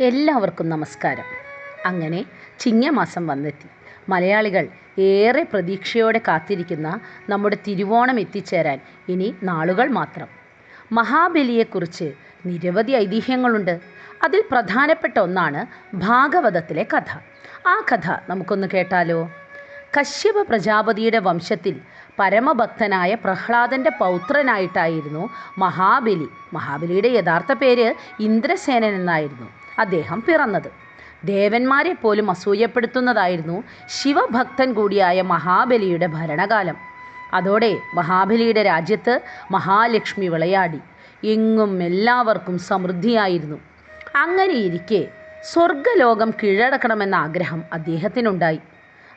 എല്ലാവർക്കും നമസ്കാരം. അങ്ങനെ ചിങ്ങമാസം വന്നെത്തി. മലയാളികൾ ഏറെ പ്രതീക്ഷയോടെ കാത്തിരിക്കുന്ന നമ്മുടെ തിരുവോണം എത്തിച്ചേരാൻ ഇനി നാളുകൾ മാത്രം. മഹാബലിയെക്കുറിച്ച് നിരവധി ഐതിഹ്യങ്ങളുണ്ട്. അതിൽ പ്രധാനപ്പെട്ട ഒന്നാണ് ഭാഗവതത്തിലെ കഥ. ആ കഥ നമുക്കൊന്ന് കേട്ടാലോ? കശ്യപ പ്രജാപതിയുടെ വംശത്തിൽ പരമഭക്തനായ പ്രഹ്ലാദന്റെ പൗത്രനായിട്ടായിരുന്നു മഹാബലി. മഹാബലിയുടെ യഥാർത്ഥ പേര് ഇന്ദ്രസേനൻ എന്നായിരുന്നു അദ്ദേഹം പിറന്നത്. ദേവന്മാരെ പോലും അസൂയപ്പെടുത്തുന്നതായിരുന്നു ശിവഭക്തൻ കൂടിയായ മഹാബലിയുടെ ഭരണകാലം. അതോടെ മഹാബലിയുടെ രാജ്യത്ത് മഹാലക്ഷ്മി വിളയാടി. എങ്ങും എല്ലാവർക്കും സമൃദ്ധിയായിരുന്നു. അങ്ങനെയിരിക്കെ സ്വർഗലോകം കീഴടക്കണമെന്ന ആഗ്രഹം അദ്ദേഹത്തിനുണ്ടായി.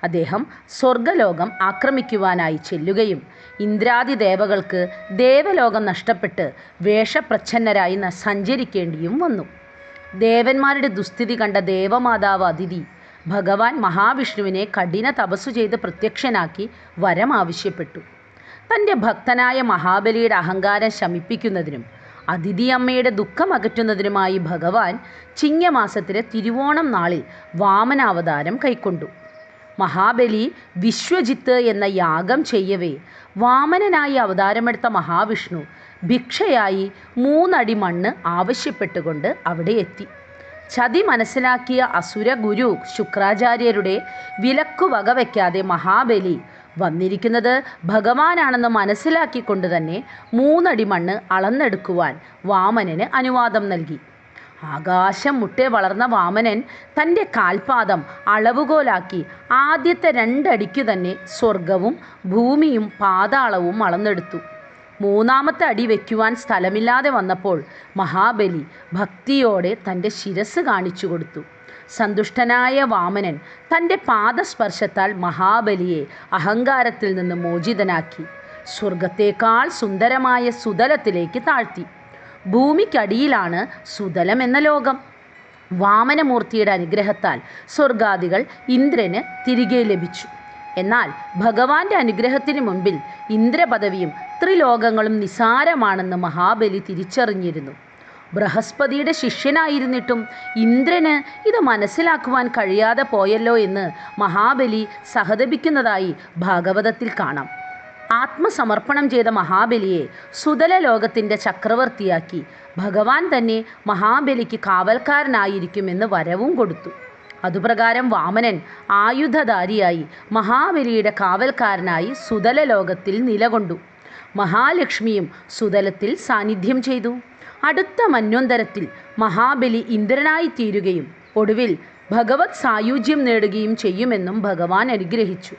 അദ്ദേഹം സ്വർഗലോകം ആക്രമിക്കുവാനായി ചെല്ലുകയും ഇന്ദ്രാദി ദേവകൾക്ക് ദേവലോകം നഷ്ടപ്പെട്ട് വേഷപ്രച്ഛന്നരായി സഞ്ചരിക്കേണ്ടിയും വന്നു. ദേവന്മാരുടെ ദുസ്ഥിതി കണ്ട ദേവമാതാവ് അതിഥി ഭഗവാൻ മഹാവിഷ്ണുവിനെ കഠിന തപസ്സു ചെയ്ത് പ്രത്യക്ഷനാക്കി വരം ആവശ്യപ്പെട്ടു. തന്റെ ഭക്തനായ മഹാബലിയുടെ അഹങ്കാരം ശമിപ്പിക്കുന്നതിനും അതിഥി അമ്മയുടെ ദുഃഖം അകറ്റുന്നതിനുമായി ഭഗവാൻ ചിങ്ങമാസത്തിലെ തിരുവോണം നാളിൽ വാമനാവതാരം കൈക്കൊണ്ടു. മഹാബലി വിശ്വജിത്ത് എന്ന യാഗം ചെയ്യവേ. വാമനനായി അവതാരമെടുത്ത മഹാവിഷ്ണു ഭിക്ഷയായി മൂന്നടി മണ്ണ് ആവശ്യപ്പെട്ടുകൊണ്ട് അവിടെ എത്തി. ചതി മനസ്സിലാക്കിയ അസുര ഗുരു ശുക്രാചാര്യരുടെ വിലക്കു വകവയ്ക്കാതെ മഹാബലി വന്നിരിക്കുന്നത് ഭഗവാനാണെന്ന് മനസ്സിലാക്കിക്കൊണ്ട് തന്നെ മൂന്നടി മണ്ണ് അളന്നെടുക്കുവാൻ വാമനന് അനുവാദം നൽകി. ആകാശം മുട്ടെ വളർന്ന വാമനൻ തന്റെ കാൽപാദം അളവുകോലാക്കി ആദ്യത്തെ രണ്ടടിക്കു തന്നെ സ്വർഗവും ഭൂമിയും പാതാളവും അളന്നെടുത്തു. മൂന്നാമത്തെ അടി വയ്ക്കുവാൻ സ്ഥലമില്ലാതെ വന്നപ്പോൾ മഹാബലി ഭക്തിയോടെ തന്റെ ശിരസ് കാണിച്ചു കൊടുത്തു. സന്തുഷ്ടനായ വാമനൻ തന്റെ പാദസ്പർശത്താൽ മഹാബലിയെ അഹങ്കാരത്തിൽ നിന്ന് മോചിതനാക്കി. സ്വർഗത്തേക്കാൾ സുന്ദരമായ സുതലത്തിലേക്ക് താഴ്ത്തി. ഭൂമിക്കടിയിലാണ് സുതലം എന്ന ലോകം. വാമനമൂർത്തിയുടെ അനുഗ്രഹത്താൽ സ്വർഗാദികൾ ഇന്ദ്രന് തിരികെ ലഭിച്ചു. എന്നാൽ ഭഗവാന്റെ അനുഗ്രഹത്തിന് മുൻപിൽ ഇന്ദ്രപദവിയും ത്രിലോകങ്ങളും നിസാരമാണെന്ന് മഹാബലി തിരിച്ചറിഞ്ഞിരുന്നു. ബൃഹസ്പതിയുടെ ശിഷ്യനായിരുന്നിട്ടും ഇന്ദ്രന് ഇത് മനസ്സിലാക്കുവാൻ കഴിയാതെ പോയല്ലോ എന്ന് മഹാബലി സഹതപിക്കുന്നതായി ഭാഗവതത്തിൽ കാണാം. ആത്മസമർപ്പണം ചെയ്ത മഹാബലിയെ സുതല ലോകത്തിന്റെ ചക്രവർത്തിയാക്കി. ഭഗവാൻ തന്നെ മഹാബലിക്ക് കാവൽക്കാരനായിരിക്കുമെന്ന് വരവും കൊടുത്തു. അതുപ്രകാരം വാമനൻ ആയുധധാരിയായി മഹാബലിയുടെ കാവൽക്കാരനായി സുതല ലോകത്തിൽ നിലകൊണ്ടു. മഹാലക്ഷ്മിയും സുതലത്തിൽ സാന്നിധ്യം ചെയ്തു. അടുത്ത മന്വന്തരത്തിൽ മഹാബലി ഇന്ദ്രനായി തീരുകയും ഒടുവിൽ ഭഗവത് സായുജ്യം നേടുകയും ചെയ്യുമെന്നും ഭഗവാൻ അനുഗ്രഹിച്ചു.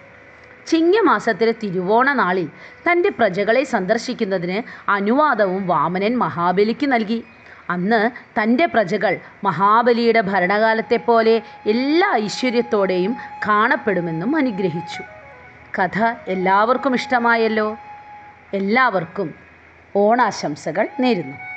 ചിങ്ങമാസത്തിലെ തിരുവോണ നാളിൽ തന്റെ പ്രജകളെ സന്ദർശിക്കുന്നതിന് അനുവാദവും വാമനൻ മഹാബലിക്ക് നൽകി. അന്ന് തന്റെ പ്രജകൾ മഹാബലിയുടെ ഭരണകാലത്തെപ്പോലെ എല്ലാ ഐശ്വര്യത്തോടെയും കാണപ്പെടുമെന്നും അനുഗ്രഹിച്ചു. കഥ എല്ലാവർക്കും ഇഷ്ടമായല്ലോ. എല്ലാവർക്കും ഓണാശംസകൾ നേരുന്നു.